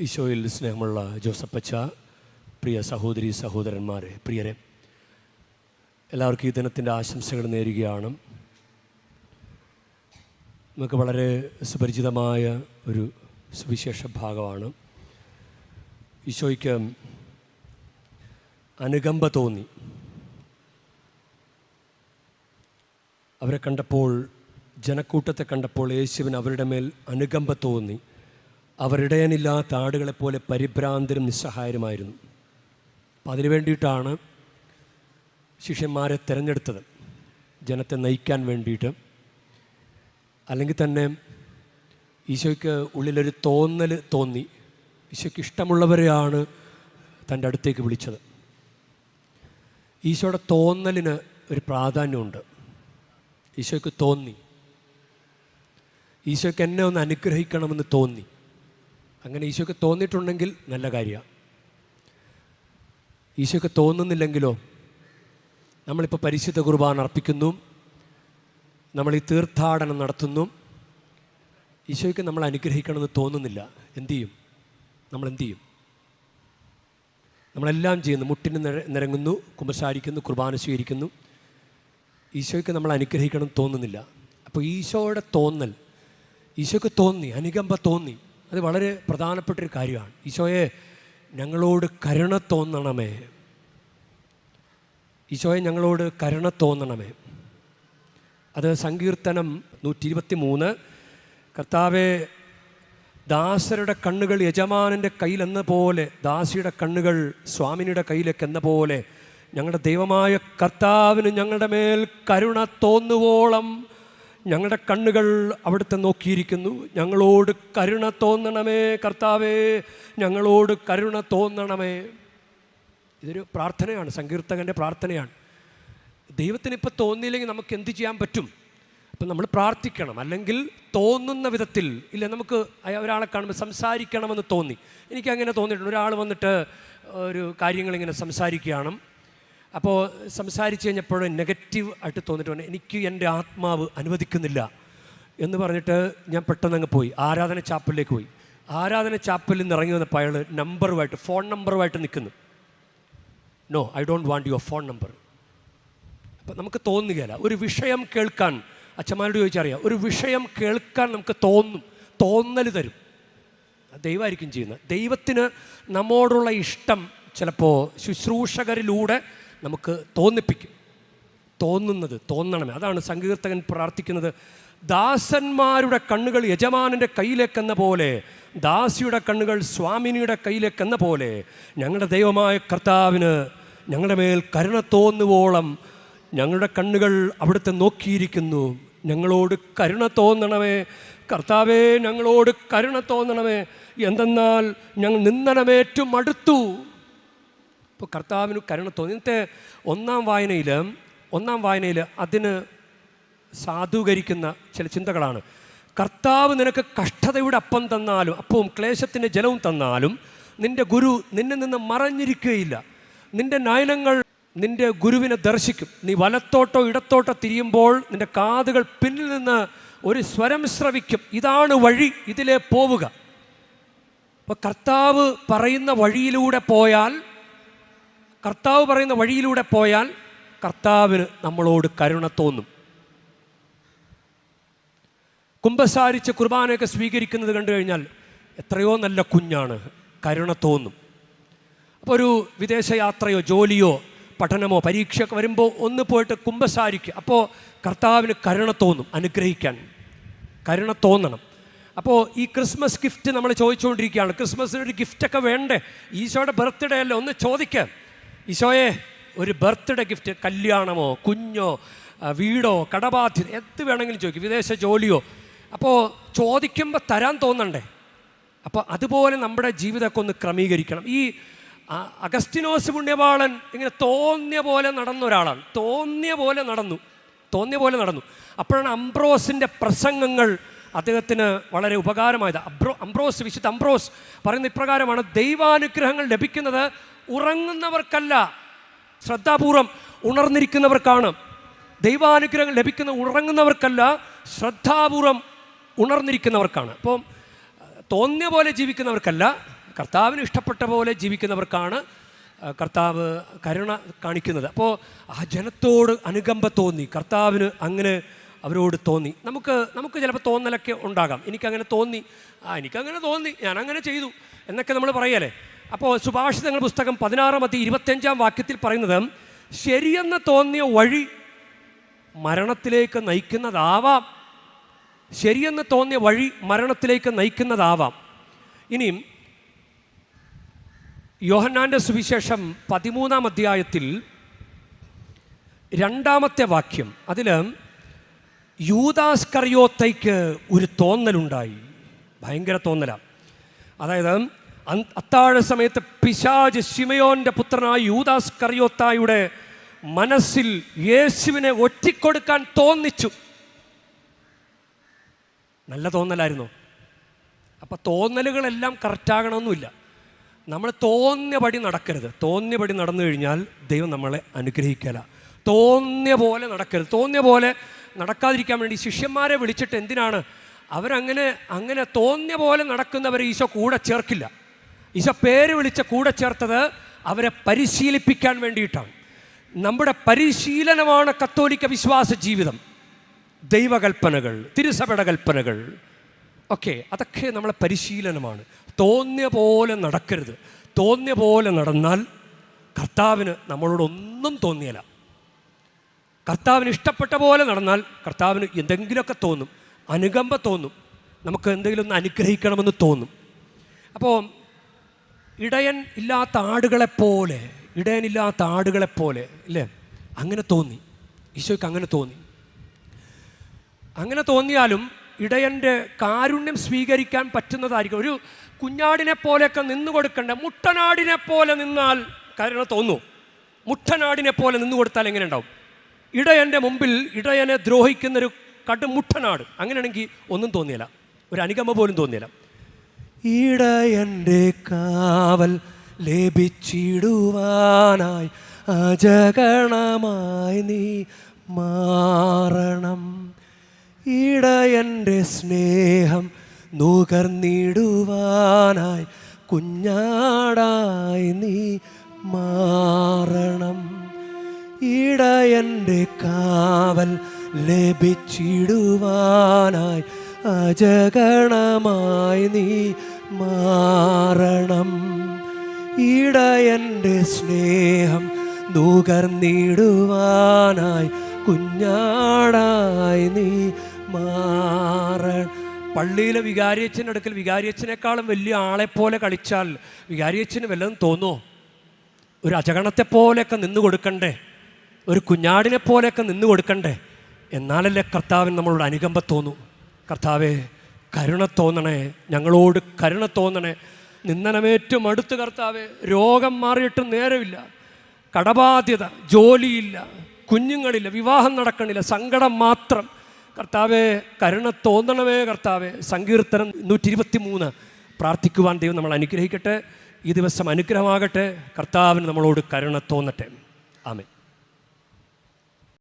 ഈശോയിൽ സ്നേഹമുള്ള ജോസപ്പച്ച പ്രിയ സഹോദരി സഹോദരന്മാരെ പ്രിയരെ എല്ലാവർക്കും ഈ ദിനത്തിന്റെ ആശംസകൾ നേരുകയാണ്. നമുക്ക് വളരെ സുപരിചിതമായ ഒരു സുവിശേഷ ഭാഗമാണ്. ഈശോയ്ക്ക് അനുകമ്പ തോന്നി. അവരെ കണ്ടപ്പോൾ ജനക്കൂട്ടത്തെ കണ്ടപ്പോൾ യേശുവിന് അവരുടെ മേൽ അനുകമ്പ തോന്നി. അവരിടയനില്ലാത്ത ആടുകളെപ്പോലെ പരിഭ്രാന്തരും നിസ്സഹായരുമായിരുന്നു. അപ്പം അതിനു വേണ്ടിയിട്ടാണ് ശിഷ്യന്മാരെ തിരഞ്ഞെടുത്തത്. ജനത്തെ നയിക്കാൻ വേണ്ടിയിട്ട്. അല്ലെങ്കിൽ തന്നെ ഈശോയ്ക്ക് ഉള്ളിലൊരു തോന്നൽ തോന്നി. ഈശോയ്ക്ക് ഇഷ്ടമുള്ളവരെയാണ് തന്റെ അടുത്തേക്ക് വിളിച്ചത്. ഈശോയുടെ തോന്നലിന് ഒരു പ്രാധാന്യമുണ്ട്. ഈശോയ്ക്ക് തോന്നി. ഈശോയ്ക്ക് എന്നെ ഒന്ന് അനുഗ്രഹിക്കണമെന്ന് തോന്നി. അങ്ങനെ ഈശോയ്ക്ക് തോന്നിയിട്ടുണ്ടെങ്കിൽ നല്ല കാര്യമാണ് ഈശോയ്ക്ക് തോന്നുന്നില്ലെങ്കിലോ നമ്മളിപ്പോൾ പരിശുദ്ധ കുർബാന അർപ്പിക്കുന്നു നമ്മൾ ഈ തീർത്ഥാടനം നടത്തുന്നു. ഈശോയ്ക്ക് നമ്മൾ അനുഗ്രഹിക്കണമെന്ന് തോന്നുന്നില്ല. എന്തു ചെയ്യും? നമ്മൾ എന്തു ചെയ്യും? നമ്മളെല്ലാം ചെയ്യുന്നു. മുട്ടിന് നിര നിരങ്ങുന്നു കുമ്പസാരിക്കുന്നു കുർബാന സ്വീകരിക്കുന്നു. ഈശോയ്ക്ക് നമ്മൾ അനുഗ്രഹിക്കണം തോന്നുന്നില്ല. അപ്പോൾ ഈശോയുടെ തോന്നൽ ഈശോയ്ക്ക് തോന്നി അനുകമ്പ തോന്നി. അത് വളരെ പ്രധാനപ്പെട്ടൊരു കാര്യമാണ്. ഈശോയെ ഞങ്ങളോട് കരുണ തോന്നണമേ. ഈശോയെ ഞങ്ങളോട് കരുണ തോന്നണമേ. അത് സങ്കീർത്തനം നൂറ്റി ഇരുപത്തി മൂന്ന് കർത്താവെ ദാസരുടെ കണ്ണുകൾ യജമാനന്റെ കയ്യിലെന്ന പോലെ ദാസിയുടെ കണ്ണുകൾ സ്വാമിനിയുടെ കയ്യിലേക്ക് എന്ന പോലെ ഞങ്ങളുടെ ദൈവമായ കർത്താവിന് ഞങ്ങളുടെ മേൽ കരുണ തോന്നുവോളം ഞങ്ങളുടെ കണ്ണുകൾ അവിടുത്തെ നോക്കിയിരിക്കുന്നു. ഞങ്ങളോട് കരുണ തോന്നണമേ കർത്താവേ. ഞങ്ങളോട് കരുണ തോന്നണമേ. ഇതൊരു പ്രാർത്ഥനയാണ് സങ്കീർത്തകന്റെ പ്രാർത്ഥനയാണ്. ദൈവത്തിന് ഇപ്പോൾ തോന്നിയില്ലെങ്കിൽ നമുക്ക് എന്ത് ചെയ്യാൻ പറ്റും? അപ്പം നമ്മൾ പ്രാർത്ഥിക്കണം. അല്ലെങ്കിൽ തോന്നുന്ന വിധത്തിൽ ഇല്ല നമുക്ക് ഒരാളെ കാണുമ്പോൾ സംസാരിക്കണമെന്ന് തോന്നി. എനിക്ക് അങ്ങനെ തോന്നിയിട്ടുണ്ട്. ഒരാൾ വന്നിട്ട് ഒരു കാര്യങ്ങളിങ്ങനെ സംസാരിക്കുകയാണ്. അപ്പോൾ സംസാരിച്ച് കഴിഞ്ഞപ്പോൾ നെഗറ്റീവ് ആയിട്ട് തോന്നിയിട്ട് പറഞ്ഞു, എനിക്ക് എന്റെ ആത്മാവ് അനുവദിക്കുന്നില്ല. എന്ന് പറഞ്ഞിട്ട് ഞാൻ പെട്ടെന്ന് അങ്ങ് പോയി. ആരാധന ചാപ്പലിലേക്ക് പോയി. ആരാധന ചാപ്പലിൽ നിന്ന് ഇറങ്ങി വന്നപ്പോൾ അയാൾ നമ്പറുമായിട്ട് ഫോൺ നമ്പറുമായിട്ട് നിൽക്കുന്നു. No I don't want your phone number അപ്പം നമുക്ക് തോന്നുകയില്ല. ഒരു വിഷയം കേൾക്കാൻ അച്ഛന്മാരോട് ചോദിച്ചറിയാം ഒരു വിഷയം കേൾക്കാൻ നമുക്ക് തോന്നും തോന്നൽ തരും. ദൈവമായിരിക്കും ചെയ്യുന്നത്. ദൈവത്തിന് നമ്മോടുള്ള ഇഷ്ടം ചിലപ്പോൾ ശുശ്രൂഷകരിലൂടെ നമുക്ക് തോന്നിപ്പിക്കും. തോന്നുന്നത് തോന്നണമേ. അതാണ് സങ്കീർത്തകൻ പ്രാർത്ഥിക്കുന്നത്. ദാസന്മാരുടെ കണ്ണുകൾ യജമാനന്റെ കയ്യിലേക്കെന്ന പോലെ ദാസിയുടെ കണ്ണുകൾ സ്വാമിനിയുടെ കയ്യിലേക്കെന്ന പോലെ ഞങ്ങളുടെ ദൈവമായ കർത്താവിന് ഞങ്ങളുടെ മേൽ കരുണ തോന്നുവോളം ഞങ്ങളുടെ കണ്ണുകൾ അവിടുത്തെ നോക്കിയിരിക്കുന്നു. ഞങ്ങളോട് കരുണ തോന്നണമേ. കർത്താവേ ഞങ്ങളോട് കരുണ തോന്നണമേ. എന്തെന്നാൽ ഞങ്ങൾ നിന്ദനമേറ്റവും അടുത്തു ഇപ്പോൾ കർത്താവിന് കരുണ തോന്നി. ഇന്നത്തെ ഒന്നാം വായനയിൽ ഒന്നാം വായനയിൽ അതിന് സാധൂകരിക്കുന്ന ചില ചിന്തകളാണ്. കർത്താവ് നിനക്ക് കഷ്ടതയുടെ അപ്പം തന്നാലും അപ്പവും ക്ലേശത്തിന്റെ ജലവും തന്നാലും നിന്റെ ഗുരു നിന്നെ നിന്ന് മറഞ്ഞിരിക്കുകയില്ല. നിന്റെ നയനങ്ങൾ നിന്റെ ഗുരുവിനെ ദർശിക്കും. നീ വലത്തോട്ടോ ഇടത്തോട്ടോ തിരിയുമ്പോൾ നിന്റെ കാതുകൾ പിന്നിൽ നിന്ന് ഒരു സ്വരം ശ്രവിക്കും ഇതാണ് വഴി ഇതിലെ പോവുക. അപ്പോൾ കർത്താവ് പറയുന്ന വഴിയിലൂടെ പോയാൽ കർത്താവ് പറയുന്ന വഴിയിലൂടെ പോയാൽ കർത്താവിന് നമ്മളോട് കരുണ തോന്നും. കുമ്പസാരിച്ച് കുർബാനയൊക്കെ സ്വീകരിക്കുന്നത് കണ്ടു കഴിഞ്ഞാൽ എത്രയോ നല്ല കുഞ്ഞാണ്. കരുണ തോന്നും. അപ്പോൾ ഒരു വിദേശയാത്രയോ ജോലിയോ പഠനമോ പരീക്ഷയൊക്കെ വരുമ്പോൾ ഒന്ന് പോയിട്ട് കുമ്പസാരിക്കുക അപ്പോൾ കർത്താവിന് കരുണ തോന്നും അനുഗ്രഹിക്കാൻ. കരുണ തോന്നണം. അപ്പോൾ ഈ ക്രിസ്മസ് ഗിഫ്റ്റ് നമ്മൾ ചോദിച്ചുകൊണ്ടിരിക്കുകയാണ്. ക്രിസ്മസിന് ഒരു ഗിഫ്റ്റൊക്കെ വേണ്ടേ? ഈശോയുടെ ബർത്ത്ഡേ അല്ലേ? ഒന്ന് ചോദിക്കാം. ഈശോയെ ഒരു ബർത്ത്ഡേ ഗിഫ്റ്റ് കല്യാണമോ കുഞ്ഞോ വീടോ കടബാധ്യത എന്ത് വേണമെങ്കിലും ചോദിക്കും. വിദേശ ജോലിയോ. അപ്പോൾ ചോദിക്കുമ്പോൾ തരാൻ തോന്നണ്ടേ? അപ്പോൾ അതുപോലെ നമ്മുടെ ജീവിതമൊക്കെ ഒന്ന് ക്രമീകരിക്കണം. ഈ അഗസ്റ്റിനോസ് പുണ്യപാളൻ ഇങ്ങനെ തോന്നിയ പോലെ നടന്ന ഒരാളാണ്. തോന്നിയ പോലെ നടന്നു. തോന്നിയ പോലെ നടന്നു. അപ്പോഴാണ് അംബ്രോസിന്റെ പ്രസംഗങ്ങൾ അദ്ദേഹത്തിന് വളരെ ഉപകാരമായത്. അബ്രോ അംബ്രോസ് വിശുദ്ധ അംബ്രോസ് പറയുന്ന ഇപ്രകാരമാണ് ദൈവാനുഗ്രഹങ്ങൾ ലഭിക്കുന്നത് ഉറങ്ങുന്നവർക്കല്ല ശ്രദ്ധാപൂർവം ഉണർന്നിരിക്കുന്നവർക്കാണ്. ദൈവാനുഗ്രഹം ലഭിക്കുന്ന ഉറങ്ങുന്നവർക്കല്ല ശ്രദ്ധാപൂർവം ഉണർന്നിരിക്കുന്നവർക്കാണ്. അപ്പം തോന്നിയ പോലെ ജീവിക്കുന്നവർക്കല്ല കർത്താവിന് ഇഷ്ടപ്പെട്ട പോലെ ജീവിക്കുന്നവർക്കാണ് കർത്താവ് കരുണ കാണിക്കുന്നത്. അപ്പോൾ ആ ജനത്തോട് അനുകമ്പ തോന്നി. കർത്താവിന് അങ്ങനെ അവരോട് തോന്നി. നമുക്ക് നമുക്ക് ചിലപ്പോൾ തോന്നലൊക്കെ ഉണ്ടാകാം. എനിക്കങ്ങനെ തോന്നി. ആ എനിക്കങ്ങനെ തോന്നി. ഞാനങ്ങനെ ചെയ്തു. എന്നൊക്കെ നമ്മൾ പറയല്ലേ? അപ്പോൾ സുഭാഷിതങ്ങൾ പുസ്തകം പതിനാറാമത്തെ ഇരുപത്തിയഞ്ചാം വാക്യത്തിൽ പറയുന്നത് ശരിയെന്ന് തോന്നിയ വഴി മരണത്തിലേക്ക് നയിക്കുന്നതാവാം. ശരിയെന്ന് തോന്നിയ വഴി മരണത്തിലേക്ക് നയിക്കുന്നതാവാം. ഇനിയും യോഹന്നാന്റെ സുവിശേഷം പതിമൂന്നാം അധ്യായത്തിൽ രണ്ടാമത്തെ വാക്യം. അതിൽ യൂദാസ് കറിയോത്തയ്ക്ക് ഒരു തോന്നലുണ്ടായി. ഭയങ്കര തോന്നലാണ് അതായത് അത്താഴ സമയത്ത് പിശാജ് ശിമയോന്റെ പുത്രനായ യൂദാസ് കറിയോത്തായുടെ മനസ്സിൽ യേശുവിനെ ഒറ്റിക്കൊടുക്കാൻ തോന്നിച്ചു. നല്ല തോന്നലായിരുന്നു. അപ്പോൾ തോന്നലുകളെല്ലാം കറക്റ്റാകണമെന്നില്ല. നമ്മൾ തോന്നിയ പടി നടക്കരുത്. തോന്നിയ പടി നടന്നു കഴിഞ്ഞാൽ ദൈവം നമ്മളെ അനുഗ്രഹിക്കല. തോന്നിയ പോലെ നടക്കരുത്. തോന്നിയ പോലെ നടക്കാതിരിക്കാൻ വേണ്ടി ശിഷ്യന്മാരെ വിളിച്ചിട്ട് എന്തിനാണ്? അവരങ്ങനെ അങ്ങനെ തോന്നിയ പോലെ നടക്കുന്നവരെ ഈശോ കൂടെ ചേർക്കില്ല. ഈശോ പേര് വിളിച്ച കൂടെ ചേർത്തത് അവരെ പരിശീലിപ്പിക്കാൻ വേണ്ടിയിട്ടാണ്. നമ്മുടെ പരിശീലനമാണ് കത്തോലിക്ക വിശ്വാസ ജീവിതം. ദൈവകൽപ്പനകൾ തിരുസഭയുടെ കൽപ്പനകൾ. ഒക്കെ അതൊക്കെ നമ്മളെ പരിശീലനമാണ്. തോന്നിയ പോലെ നടക്കരുത്. തോന്നിയ പോലെ നടന്നാൽ കർത്താവിന് നമ്മളോടൊന്നും തോന്നിയല്ല. കർത്താവിന് ഇഷ്ടപ്പെട്ട പോലെ നടന്നാൽ കർത്താവിന് എന്തെങ്കിലുമൊക്കെ തോന്നും. അനുകമ്പ തോന്നും. നമുക്ക് എന്തെങ്കിലും ഒന്ന് അനുഗ്രഹിക്കണമെന്ന് തോന്നും. അപ്പോൾ ഇടയൻ ഇല്ലാത്ത ആടുകളെപ്പോലെ ഇടയനില്ലാത്ത ആടുകളെപ്പോലെ അല്ലേ അങ്ങനെ തോന്നി. ഈശോയ്ക്ക് അങ്ങനെ തോന്നി. അങ്ങനെ തോന്നിയാലും ഇടയന്റെ കാരുണ്യം സ്വീകരിക്കാൻ പറ്റുന്നതായിരിക്കും. ഒരു കുഞ്ഞാടിനെ പോലെയൊക്കെ നിന്ന് കൊടുക്കണ്ട. മുട്ടനാടിനെ പോലെ നിന്നാൽ കരുണ തോന്നുമോ മുട്ടനാടിനെ പോലെ നിന്ന് കൊടുത്താൽ എങ്ങനെ ഉണ്ടാവും? ഇടയന്റെ മുമ്പിൽ ഇടയനെ ദ്രോഹിക്കുന്നൊരു കടുമുട്ടനാട് അങ്ങനെയാണെങ്കിൽ ഒന്നും തോന്നിയില്ല. ഒരു അനുഗമ പോലും തോന്നിയില്ല. ഇടയന്റെ കാവൽ ലഭിച്ചിടുവാനായി അജഗണമായി നീ മാറണം. ഇടയന്റെ സ്നേഹം നുകർന്നിടുവാനായി കുഞ്ഞാടായി നീ മാറണം. ഇടയന്റെ കാവൽ ലഭിച്ചിടുവാനായി അജഗണമായി നീ മാറണം. ഇടയന്റെ സ്നേഹം നുകർന്നിടുവാനായി കുഞ്ഞാടായി നീ മാറണം. പള്ളിയിലെ വികാരിയച്ഛന്റെ അടുക്കൽ വികാരിയച്ഛനേക്കാളും വലിയ ആളെപ്പോലെ കളിച്ചാൽ വികാരിയച്ഛന് വല്ലതും തോന്നുമോ ഒരു അജഗണത്തെ പോലെയൊക്കെ നിന്ന് കൊടുക്കണ്ടേ? ഒരു കുഞ്ഞാടിനെ പോലെയൊക്കെ നിന്ന് കൊടുക്കണ്ടേ? എന്നാലല്ലേ കർത്താവിന് നമ്മളോട് അനുകമ്പ തോന്നൂ. കർത്താവെ കരുണ തോന്നണേ ഞങ്ങളോട് കരുണ തോന്നണേ. നിന്ദനമേറ്റവും അടുത്ത് കർത്താവ് രോഗം മാറിയിട്ടും നേരമില്ല. കടബാധ്യത ജോലിയില്ല കുഞ്ഞുങ്ങളില്ല വിവാഹം നടക്കണില്ല സങ്കടം മാത്രം. കർത്താവെ കരുണ തോന്നണമേ കർത്താവെ. സങ്കീർത്തനം നൂറ്റി ഇരുപത്തി മൂന്ന് പ്രാർത്ഥിക്കുവാൻ ദൈവം നമ്മൾ അനുഗ്രഹിക്കട്ടെ. ഈ ദിവസം അനുഗ്രഹമാകട്ടെ. കർത്താവിന് നമ്മളോട് കരുണ തോന്നട്ടെ. ആമേ